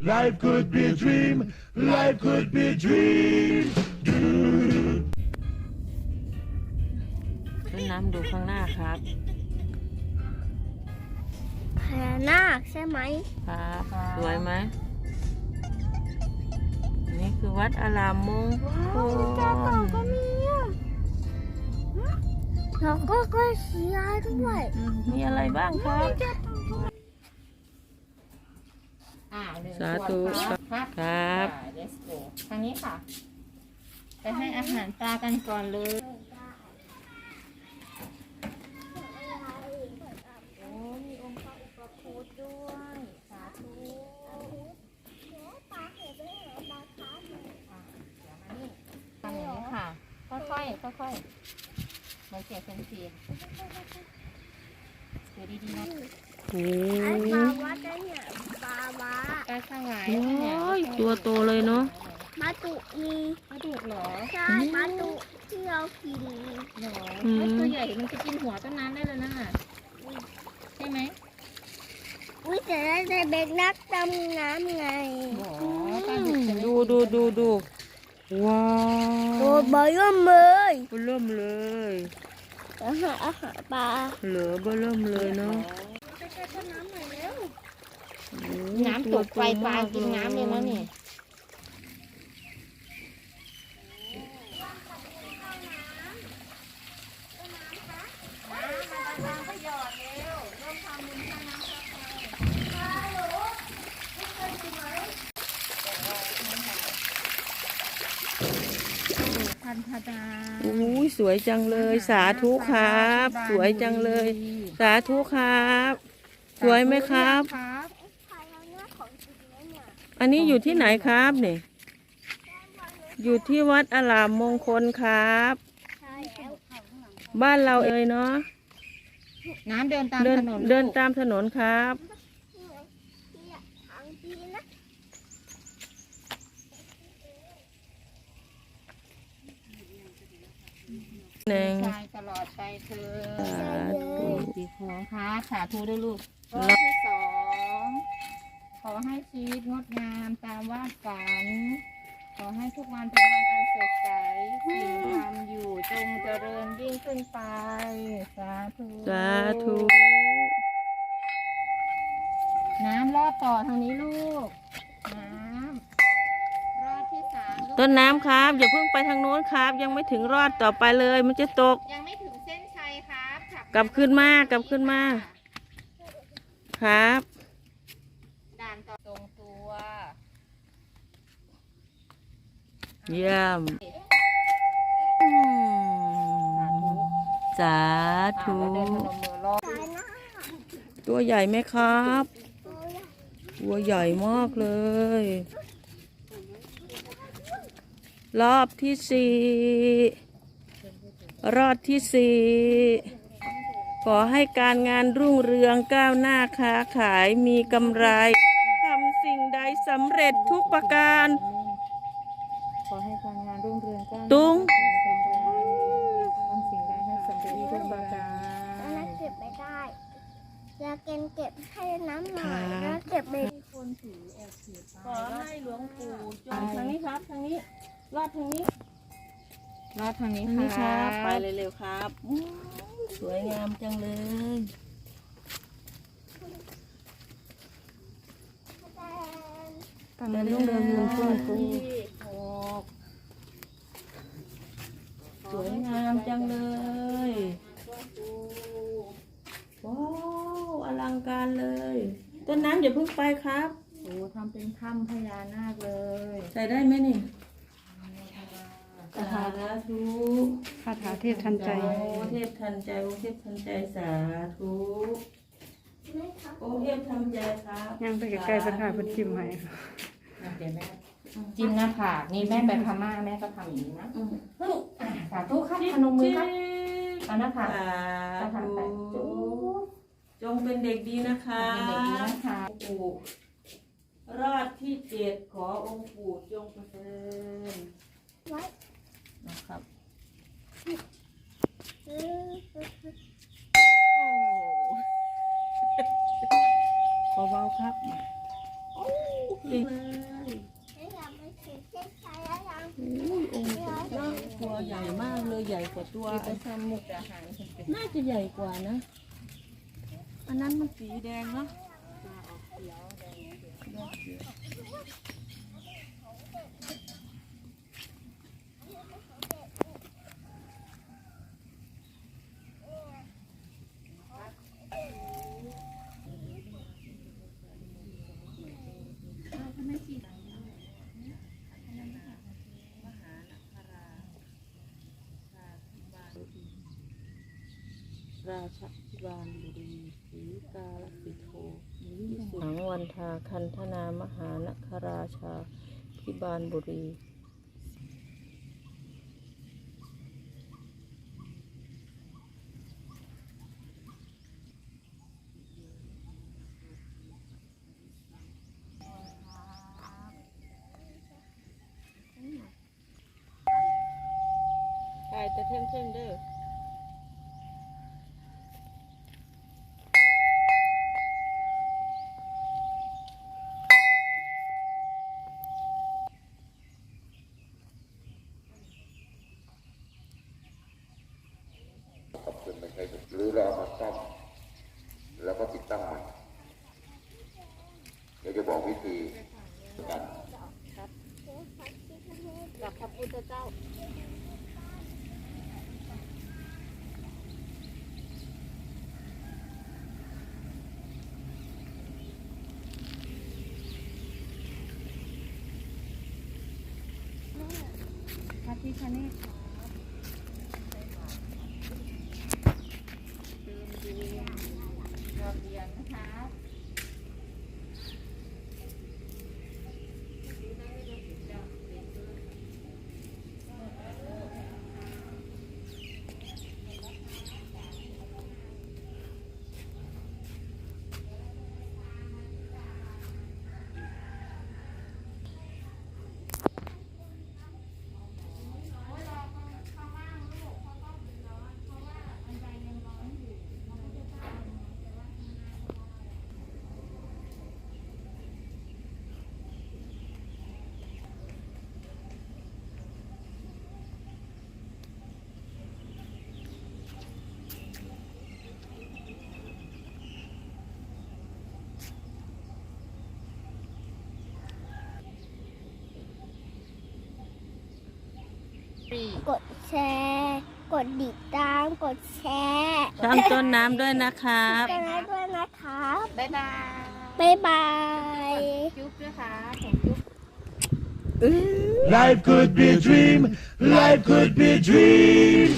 Life could be a dream. Life could be a dream. ต้นน้ำดูข้างหน้าครับ พญานาคใช่ไหมครับสวยไหมอันนี่คือวัดอารามมงคว้าวเจ้าลเต่าก็มีอะแล้วก็กล้วยสีลายด้วยอืมมีอะไรบ้างครับอ่าหนึ่ง สาขวดธุครับครับ อ่า let's go ทางนี้ค่ะ ไปให้อาหารปลากันก่อนเลย โอ้มีองค์พระอุปคุตด้วย สาธุทำอย่างนี้ค่ะ ค่อยๆ ค่อยๆเหมือนเสียงเซยมซีดูดีๆนะโอ้ ไอ้ปลาวัดได้เนี่ยปลาวาปลาสวายโอ้เนี่ยยตัวโตเลยเนาะปลาตุมีปลาดุกเหรอใช่ปลาตุที่เรากินเหรอไม่ตัวใหญ่มันจะกินหัวต้นน้ำได้เลยนะใช่ไหมอุ้ยแต่ได้แต่เบ็กนักดำน้ำไงหรอปลาดุกจะไม่ดูดูดูดูว้าโอ้วบอยมเลยเริ่มเลยอาหารอาหารปลาเหลือเบอเริ่มเลยเนาะ ไปแช่ต้นน้ำหน่อยเร็ว โอ้ น้ำตกไฟปลากินน้ำเลยนะนี่พันธดาโอ้ยสวยจังเลย สาธุครับ สวยจังเลย สาธุครับ สวยไหมครับ อันนี้อยู่ที่ไหนครับเนี่ย อยู่ที่วัดอารามมงคลครับใช่แล้วบ้านเราเอ่ยเนาะ น้ำเดินตามเดินถนนเดินลูกตามถนนครับที่ไหนที่อะทางดีนะหนึ่งชายตลอดไปเธอสาธุ สีขอค่ะสาธุด้วยลูกรอบที่สองข อให้ชีวิตงดงามตามวาดฝัน ขอให้ทุกวันเป็นวันอันสดใสสิ่งทำอยู่จงเจริญยิ่งขึ้นไป สาธุ สาธุ น้ำรอดต่อทางนี้ลูก น้ำรอดที่สามลูกต้นน้ำครับ อย่าเพิ่งไปทางโน้นครับ ยังไม่ถึงรอดต่อไปเลย มันจะตก ยังไม่ถึงเส้นชัยครับ กลับขึ้นมากลับขึ้นมา ครับ ด่านต่อตรงตัว เยี่ยมอืมสาอะธุแล้วเดินพนมมือรอบตายนะตัวใหญ่ไหมครับโอ้ยตัวใหญ่มากเลย รอบที่สี่รอบที่สี่ขอให้การงานรุ่งเรืองก้าวหน้าค้าขายมีกำไรทำสิ่งใดสำเร็จทุกประการ ขอให้การงานรุ่งเรืองก้าวหน้าตุ้งขอให้การงานทำสิ่งใดให้สำเร็จทุกประการแล้วนะเก็บไม่ได้อยากเก็บเก็บให้น้ำหน่อยครับแล้วเก็บไปคนถือแอบถือขอให้หลวงปู่จงทางนี้ครับ ทางนี้ รอดทางนี้รอดทางนี้ทางค่ะนี้ครับไปเร็วๆครับอื้อสวยงามจังเลยเดินลุ่งเรืองเรืองฟื้นฟู สวยงามจังเลยว้าวอลังการเลย ต้นน้ำอย่าเพิ่งไปครับโอ้ทำเป็นถ้ำพญานาคเลยใส่ได้ไหมนี่สาธุคาถาเทพทันใจโอ้เทพทันใจโอ้เทพทันใจสาธุโอ้เทพทันใจครับย่างไปใกล้ๆสักหาเพิ่นจิ้มให้อะเดี๋ยวแม่จิ้มหน้าผากนี่แม่ไปพม่าแม่ก็ทำอย่างนี้นะอืมอะสาธุครับพ นมมือครับเอาน้าผากสาหน้าผาไปจุ๊บจงเป็นเด็กดีนะคะเป็นเด็กดีนะคะปู่รอดที่เจ็ดขอองค์ปู่จงประเสริฐนะครับ เบาๆครับ เก่ อยากไปฉีดเส้นชัยแล้วยัง อุ้ยองค์ตัวให ญ่มากเลยใหญ่กว่าตัวไปทำมุกอาหารคนเป็นน่าจะใหญ่กว่านะ อันนั้นมันสีแดงเนาะ ราชพิบาลบุรีศรีกาลสิโธสังวันทาคันธนามหานคราชาพิบาลบุรีใช่แต่เท่งเท่งๆเด้อ ขอบคุณไม่ใช่หรือเราเอามาซ่อมแล้วก็ติดตั้งใหม่เดี๋ยวจะบอกวิธีกันกับพระพุทธเจ้าพระพิฆเนศครับเดินดูรอบเรียนนะครับ กดแชร์ กดติดตาม กดแชร์ทำต้นน้ำด้วยนะครับ กันได้ด้วยนะครับ บ๊ายบายบ๊ายบาย จุ๊บด้วยค่ะผมจุ๊บ Life could be a dream. Life could be a dream.